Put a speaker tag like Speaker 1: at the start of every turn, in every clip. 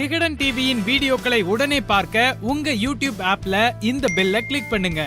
Speaker 1: விகடன் டிவியின் வீடியோக்களை உடனே பார்க்க உங்க யூடியூப் ஆப்ல இந்த பெல்ல கிளிக் பண்ணுங்க.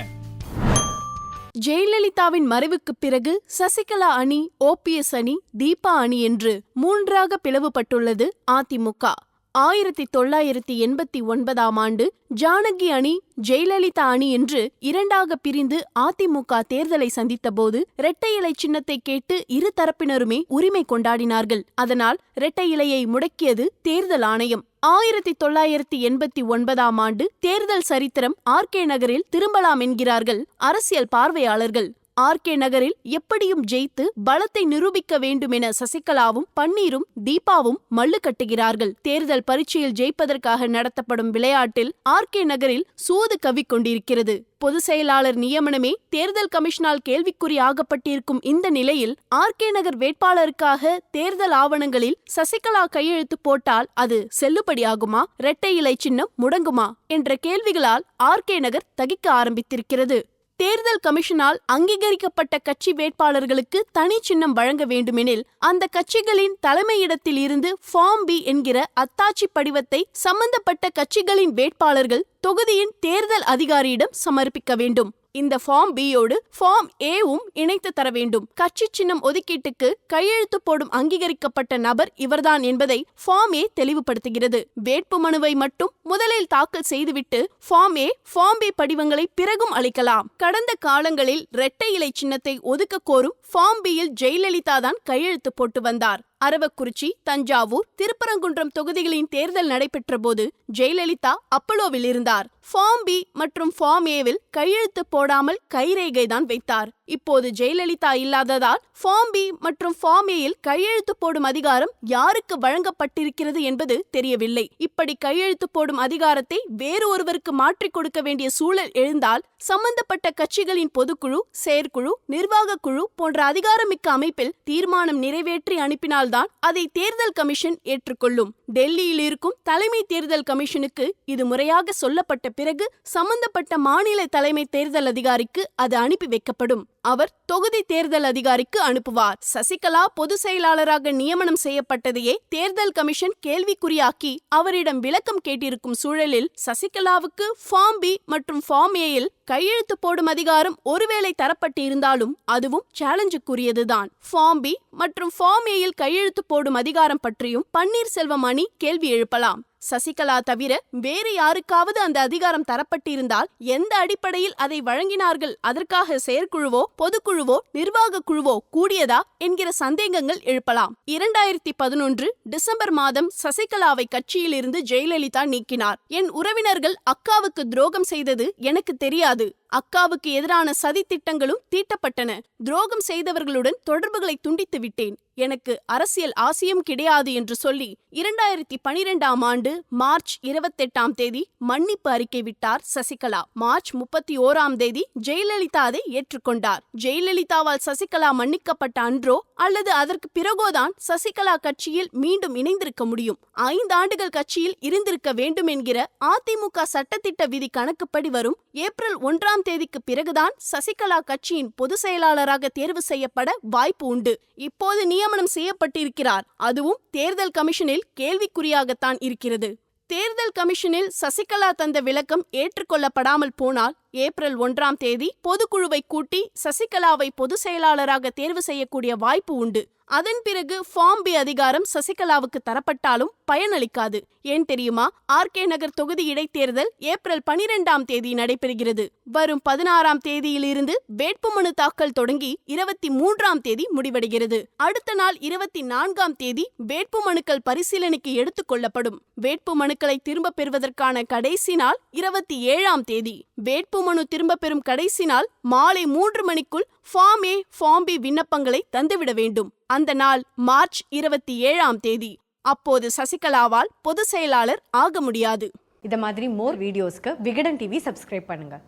Speaker 2: ஜெயலலிதாவின் மறைவுக்குப் பிறகு சசிகலா அணி ஓபிஎஸ் அணி தீபா அணி என்று மூன்றாக பிளவுபட்டுள்ளது அதிமுக ஆயிரத்தி தொள்ளாயிரத்தி எண்பத்தி ஒன்பதாம் ஆண்டு ஜானகி அணி ஜெயலலிதா அணி என்று இரண்டாக பிரிந்து அதிமுக தேர்தலை சந்தித்தபோது இரட்டை இலை சின்னத்தை கேட்டு இரு தரப்பினருமே உரிமை கொண்டாடினார்கள். அதனால் இரட்டை இலையை முடக்கியது தேர்தல் ஆணையம். ஆயிரத்தி தொள்ளாயிரத்தி எண்பத்தி ஒன்பதாம் ஆண்டு தேர்தல் சரித்திரம் ஆர்கே நகரில் திரும்பலாம் என்கிறார்கள் அரசியல் பார்வையாளர்கள். ஆர்கே நகரில் எப்படியும் ஜெயித்து பலத்தை நிரூபிக்க வேண்டும் என சசிகலாவும் பன்னீரும் தீபாவும் மல்லு கட்டுகிறார்கள். தேர்தல் பரீட்சையில் ஜெயிப்பதற்காக நடத்தப்படும் விளையாட்டில் ஆர்கே நகரில் சூது கவிக்கொண்டிருக்கிறது பொதுச் செயலாளர் நியமனமே தேர்தல் கமிஷனால் கேள்விக்குறி ஆகப்பட்டிருக்கும் இந்த நிலையில் ஆர்கே நகர் வேட்பாளருக்காக தேர்தல் ஆவணங்களில் சசிகலா கையெழுத்து போட்டால் அது செல்லுபடியாகுமா? இரட்டை இலை சின்னம் முடங்குமா? என்ற கேள்விகளால் ஆர்கே நகர் தகிக்க ஆரம்பித்திருக்கிறது. தேர்தல் கமிஷனால் அங்கீகரிக்கப்பட்ட கட்சி வேட்பாளர்களுக்கு தனி சின்னம் வழங்க வேண்டுமெனில் அந்த கட்சிகளின் தலைமையிடத்தில் இருந்து ஃபார்ம் பி என்கிற அத்தாட்சி படிவத்தை சம்பந்தப்பட்ட கட்சிகளின் வேட்பாளர்கள் தொகுதியின் தேர்தல் அதிகாரியிடம் சமர்ப்பிக்க வேண்டும். இந்த ஃபார்ம் பியோடு ஃபார்ம் ஏவும் இணைத்து தர வேண்டும். கட்சி சின்னம் ஒதுக்கீட்டுக்கு கையெழுத்து போடும் அங்கீகரிக்கப்பட்ட நபர் இவர்தான் என்பதை ஃபார்ம் ஏ தெளிவுபடுத்துகிறது. வேட்பு மனுவை மட்டும் முதலில் தாக்கல் செய்துவிட்டு ஃபார்ம் ஏ ஃபார்ம் பி படிவங்களை பிறகும் அளிக்கலாம். கடந்த காலங்களில் இரட்டை இலை சின்னத்தை ஒதுக்க கோரும் ஃபார்ம் பியில் ஜெயலலிதா தான் கையெழுத்து போட்டு வந்தார். அரவக்குறிச்சி தஞ்சாவூர் திருப்பரங்குன்றம் தொகுதிகளின் தேர்தல் நடைபெற்றபோது ஜெயலலிதா அப்பலோவில் இருந்தார். ஃபார்ம் பி மற்றும் ஃபார்ம் ஏவில் கையெழுத்து போடாமல் கைரேகை தான் வைத்தார். இப்போது ஜெயலலிதா இல்லாததால் ஃபார்ம் பி மற்றும் ஃபார்ம் ஏயில் கையெழுத்து போடும் அதிகாரம் யாருக்கு வழங்கப்பட்டிருக்கிறது என்பது தெரியவில்லை. இப்படி கையெழுத்து போடும் அதிகாரத்தை வேறு ஒருவருக்கு மாற்றிக் கொடுக்க வேண்டிய சூழல் எழுந்தால் சம்பந்தப்பட்ட கட்சிகளின் பொதுக்குழு செயற்குழு நிர்வாக குழு போன்ற அதிகாரமிக்க அமைப்பில் தீர்மானம் நிறைவேற்றி அனுப்பினால்தான் அதை தேர்தல் கமிஷன் ஏற்றுக்கொள்ளும். டெல்லியில் இருக்கும் தலைமை தேர்தல் கமிஷனுக்கு இது முறையாக சொல்லப்பட்ட பிறகு சம்பந்தப்பட்ட மாநில தலைமை தேர்தல் அதிகாரிக்கு அது அனுப்பி வைக்கப்படும். அவர் தொகுதி தேர்தல் அதிகாரிக்கு அனுப்புவார். சசிகலா பொதுச் செயலாளராக நியமனம் செய்யப்பட்டதையே தேர்தல் கமிஷன் கேள்விக்குறியாக்கி அவரிடம் விளக்கம் கேட்டிருக்கும் சூழலில் சசிகலாவுக்கு ஃபார்ம் பி மற்றும் ஃபார்ம் ஏயில் கையெழுத்து போடும் அதிகாரம் ஒருவேளை தரப்பட்டிருந்தாலும் அதுவும் சேலஞ்சுக்குரியதுதான். ஃபார்ம் பி மற்றும் ஃபார்ம் ஏயில் கையெழுத்து போடும் அதிகாரம் பற்றியும் பன்னீர்செல்வம் அணி கேள்வி எழுப்பலாம். சசிகலா தவிர வேறு யாருக்காவது அந்த அதிகாரம் தரப்பட்டிருந்தால் எந்த அடிப்படையில் அதை வழங்கினார்கள்? அதற்காக செயற்குழுவோ பொதுக்குழுவோ நிர்வாக குழுவோ கூடியதா என்கிற சந்தேகங்கள் எழுப்பலாம். இரண்டாயிரத்தி பதினொன்று டிசம்பர் மாதம் சசிகலாவை கட்சியிலிருந்து ஜெயலலிதா நீக்கினார். என் உறவினர்கள் அக்காவுக்கு துரோகம் செய்தது எனக்கு தெரியாது. அக்காவுக்கு எதிரான சதி திட்டங்களும் தீட்டப்பட்டன. துரோகம் செய்தவர்களுடன் தொடர்புகளை துண்டித்து விட்டேன். எனக்கு அரசியல் ஆசியம் கிடையாது என்று சொல்லி இரண்டாயிரத்தி பனிரெண்டாம் ஆண்டு மார்ச் இருபத்தெட்டாம் தேதி மன்னிப்பு அறிக்கை விட்டார் சசிகலா. மார்ச் முப்பத்தி ஓராம் தேதி ஜெயலலிதா அதை ஏற்றுக்கொண்டார். ஜெயலலிதாவால் சசிகலா மன்னிக்கப்பட்ட அன்றோ அல்லது அதற்கு பிறகோதான் சசிகலா கட்சியில் மீண்டும் இணைந்திருக்க முடியும். ஐந்து ஆண்டுகள் கட்சியில் இருந்திருக்க வேண்டும் என்கிற அதிமுக சட்டத்திட்ட விதி கணக்குப்படி வரும் ஏப்ரல் ஒன்றாம் தேதிக்கு பிறகுதான் சசிகலா கட்சியின் பொதுச் செயலாளராக தேர்வு செய்யப்பட வாய்ப்பு உண்டு. இப்போது நியமனம் செய்யப்பட்டிருக்கிறார். அதுவும் தேர்தல் கமிஷனில் கேள்விக்குறியாகத்தான் இருக்கிறது. தேர்தல் கமிஷனில் சசிகலா தந்த விளக்கம் ஏற்றுக்கொள்ளப்படாமல் போனால் ஏப்ரல் ஒன்றாம் தேதி பொதுக்குழுவை கூட்டி சசிகலாவை பொதுச் செயலாளராக தேர்வு செய்யக்கூடிய வாய்ப்பு உண்டு. அதன் பிறகு ஃபார்ம் பி அதிகாரம் சசிகலாவுக்கு தரப்பட்டாலும் பயனளிக்காது. ஏன் தெரியுமா? ஆர்கே நகர் தொகுதி இடைத்தேர்தல் ஏப்ரல் பனிரெண்டாம் தேதி நடைபெறுகிறது. வரும் பதினாறாம் தேதியிலிருந்து வேட்புமனு தாக்கல் தொடங்கி இருபத்தி மூன்றாம் தேதி முடிவடைகிறது. அடுத்த நாள் இருபத்தி நான்காம் தேதி வேட்புமனுக்கள் பரிசீலனைக்கு எடுத்துக் கொள்ளப்படும். வேட்புமனுக்களை திரும்பப் பெறுவதற்கான கடைசி நாள் இருபத்தி ஏழாம் தேதி. வேட்புமனு திரும்பப் பெறும் கடைசி நாள் மாலை மூன்று மணிக்குள் ஃபார்ம் ஏ ஃபார்ம் பி விண்ணப்பங்களை தந்துவிட வேண்டும். அந்த நாள் மார்ச் இருபத்தி ஏழாம் தேதி. அப்போது சசிகலாவால் பொதுச் செயலாளர் ஆக முடியாது.
Speaker 3: இந்த மாதிரி மோர் வீடியோஸ்க்கு விகடன் டிவி சப்ஸ்கிரைப் பண்ணுங்கள்